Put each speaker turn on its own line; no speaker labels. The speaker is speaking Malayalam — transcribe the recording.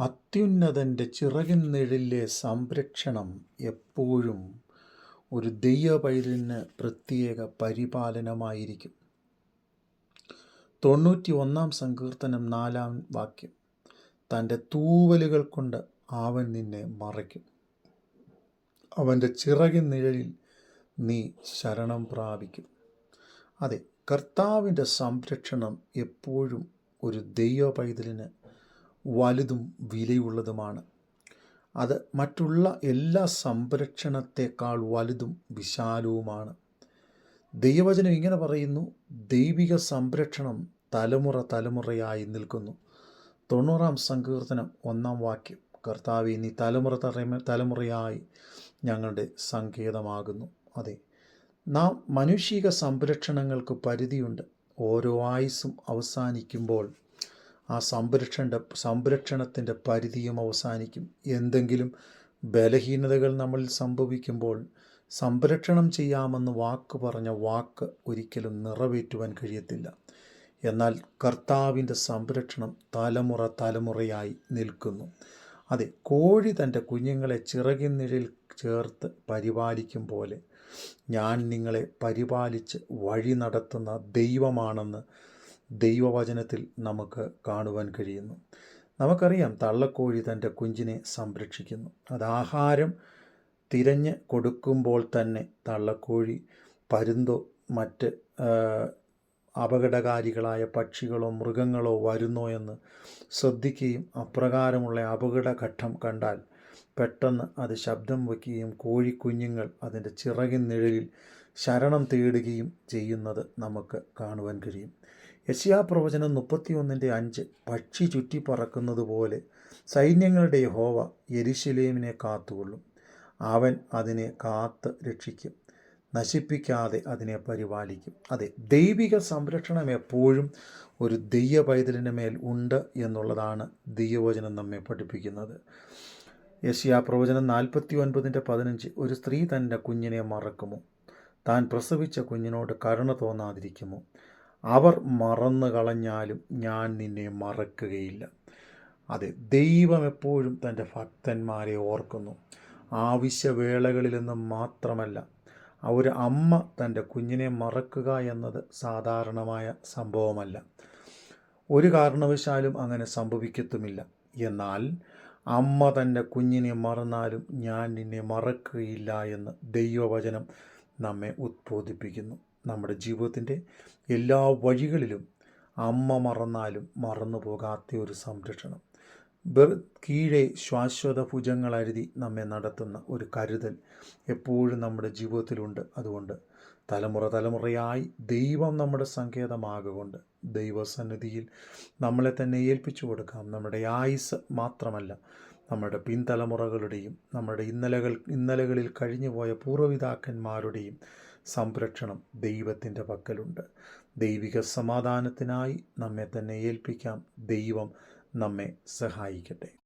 അത്യുന്നതന്റെ ചിറകിൻ നിഴലിലെ സംരക്ഷണം എപ്പോഴും ഒരു ദൈവപൈതലിന് പ്രത്യേക പരിപാലനമായിരിക്കും. തൊണ്ണൂറ്റി ഒന്നാം സങ്കീർത്തനം നാലാം വാക്യം. തന്റെ തൂവലുകൾ കൊണ്ട് അവൻ നിന്നെ മറയ്ക്കും. അവന്റെ ചിറകിൻ നിഴലിൽ നീ ശരണം പ്രാപിക്കും. അതെ കർത്താവിന്റെ സംരക്ഷണം എപ്പോഴും ഒരു ദൈവ പൈതലിന് വലുതും വിലയുള്ളതുമാണ്. അത് മറ്റുള്ള എല്ലാ സംരക്ഷണത്തെക്കാൾ വലുതും വിശാലവുമാണ്. ദൈവവചനം ഇങ്ങനെ പറയുന്നു ദൈവിക സംരക്ഷണം തലമുറ തലമുറയായി നിൽക്കുന്നു. തൊണ്ണൂറാം സങ്കീർത്തനം ഒന്നാം വാക്യം കർത്താവ് നീ തലമുറ തലമുറയായി ഞങ്ങളുടെ സങ്കേതമാകുന്നു. അതെ നാം മനുഷിക സംരക്ഷണങ്ങൾക്ക് പരിധിയുണ്ട്. ഓരോ ആയുസ്സും അവസാനിക്കുമ്പോൾ ആ സംരക്ഷണ സംരക്ഷണത്തിന്റെ പരിധിയും അവസാനിക്കും. എന്തെങ്കിലും ബലഹീനതകൾ നമ്മൾ സംഭവിക്കുമ്പോൾ സംരക്ഷണം ചെയ്യാമെന്ന് വാക്ക് പറഞ്ഞ വാക്ക് ഒരിക്കലും നിറവേറ്റുവാൻ കഴിയത്തില്ല. എന്നാൽ കർത്താവിന്റെ സംരക്ഷണം തലമുറ തലമുറയായി നിൽക്കുന്നു. അതെ കോഴി തന്റെ കുഞ്ഞുങ്ങളെ ചിറകിനിഴിൽ ചേർത്ത് പരിപാലിക്കും പോലെ ഞാൻ നിങ്ങളെ പരിപാലിച്ച് വഴി നടത്തുന്ന ദൈവമാണെന്ന് ദൈവവചനത്തിൽ നമുക്ക് കാണുവാൻ കഴിയുന്നു. നമുക്കറിയാം തള്ളക്കോഴി തന്റെ കുഞ്ചിനെ സംരക്ഷിക്കുന്നു. അത് ആഹാരം തിരഞ്ഞ് കൊടുക്കുമ്പോൾ തന്നെ തള്ളക്കോഴി പരുന്തോ മറ്റ് അപകടകാരികളായ പക്ഷികളോ മൃഗങ്ങളോ വരുന്നോ എന്ന് ശ്രദ്ധിക്കുകയും അപ്രകാരമുള്ള അപകടഘട്ടം കണ്ടാൽ പെട്ടെന്ന് അത് ശബ്ദം വയ്ക്കുകയും കോഴിക്കുഞ്ഞുങ്ങൾ അതിന്റെ ചിറകിൻ നിഴലിൽ ശരണം തേടുകയും ചെയ്യുന്നത് നമുക്ക് കാണുവാൻ കഴിയും. യശയാപ്രവചനം മുപ്പത്തിയൊന്നിന്റെ അഞ്ച് പക്ഷി ചുറ്റി പറക്കുന്നത് പോലെ സൈന്യങ്ങളുടെ ഹോവ യരിശിലേമിനെ കാത്തുകൊള്ളും. അവൻ അതിനെ കാത്ത് രക്ഷിക്കും നശിപ്പിക്കാതെ അതിനെ പരിപാലിക്കും. അതെ ദൈവിക സംരക്ഷണം എപ്പോഴും ഒരു ദൈവ പൈതലിന്റെ മേൽ ഉണ്ട് എന്നുള്ളതാണ് ദൈവവചനം നമ്മെ പഠിപ്പിക്കുന്നത്. യശിയ പ്രവചനം നാൽപ്പത്തി ഒൻപതിന്റെ പതിനഞ്ച് ഒരു സ്ത്രീ തന്റെ കുഞ്ഞിനെ മറക്കുമോ? താൻ പ്രസവിച്ച കുഞ്ഞിനോട് കരുണ തോന്നാതിരിക്കുമോ? അവർ മറന്നു കളഞ്ഞാലും ഞാൻ നിന്നെ മറക്കുകയില്ല. അതെ ദൈവം എപ്പോഴും തന്റെ ഭക്തന്മാരെ ഓർക്കുന്നു. ആവശ്യവേളകളിലെന്ന് മാത്രമല്ല ഒരു അമ്മ തന്റെ കുഞ്ഞിനെ മറക്കുക എന്നത് സാധാരണമായ സംഭവമല്ല. ഒരു കാരണവശാലും അങ്ങനെ സംഭവിക്കത്തുമില്ല. എന്നാൽ അമ്മ തന്റെ കുഞ്ഞിനെ മറന്നാലും ഞാൻ നിന്നെ മറക്കുകയില്ല എന്ന് ദൈവവചനം നമ്മെ ഉദ്ബോധിപ്പിക്കുന്നു. നമ്മുടെ ജീവിതത്തിന്റെ എല്ലാ വഴികളിലും അമ്മ മറന്നാലും മറന്നു പോകാത്ത ഒരു സംരക്ഷണം. വെർ കീഴെ ശാശ്വത ഭുജങ്ങൾ അരുതി നമ്മെ നടത്തുന്ന ഒരു കരുതൽ എപ്പോഴും നമ്മുടെ ജീവിതത്തിലുണ്ട്. അതുകൊണ്ട് തലമുറ തലമുറയായി ദൈവം നമ്മുടെ സങ്കേതമാകൊണ്ട് ദൈവസന്നിധിയിൽ നമ്മളെ തന്നെ ഏൽപ്പിച്ചു കൊടുക്കാം. നമ്മുടെ ആയുസ് മാത്രമല്ല നമ്മുടെ പിൻതലമുറകളുടെയും നമ്മുടെ ഇന്നലകൾ ഇന്നലകളിൽ കഴിഞ്ഞുപോയ പൂർവപിതാക്കന്മാരുടെയും സംരക്ഷണം ദൈവത്തിന്റെ പക്കലുണ്ട്. ദൈവിക സമാധാനത്തിനായി നമ്മെ തന്നെ ഏൽപ്പിക്കാം. ദൈവം നമ്മെ സഹായിക്കട്ടെ.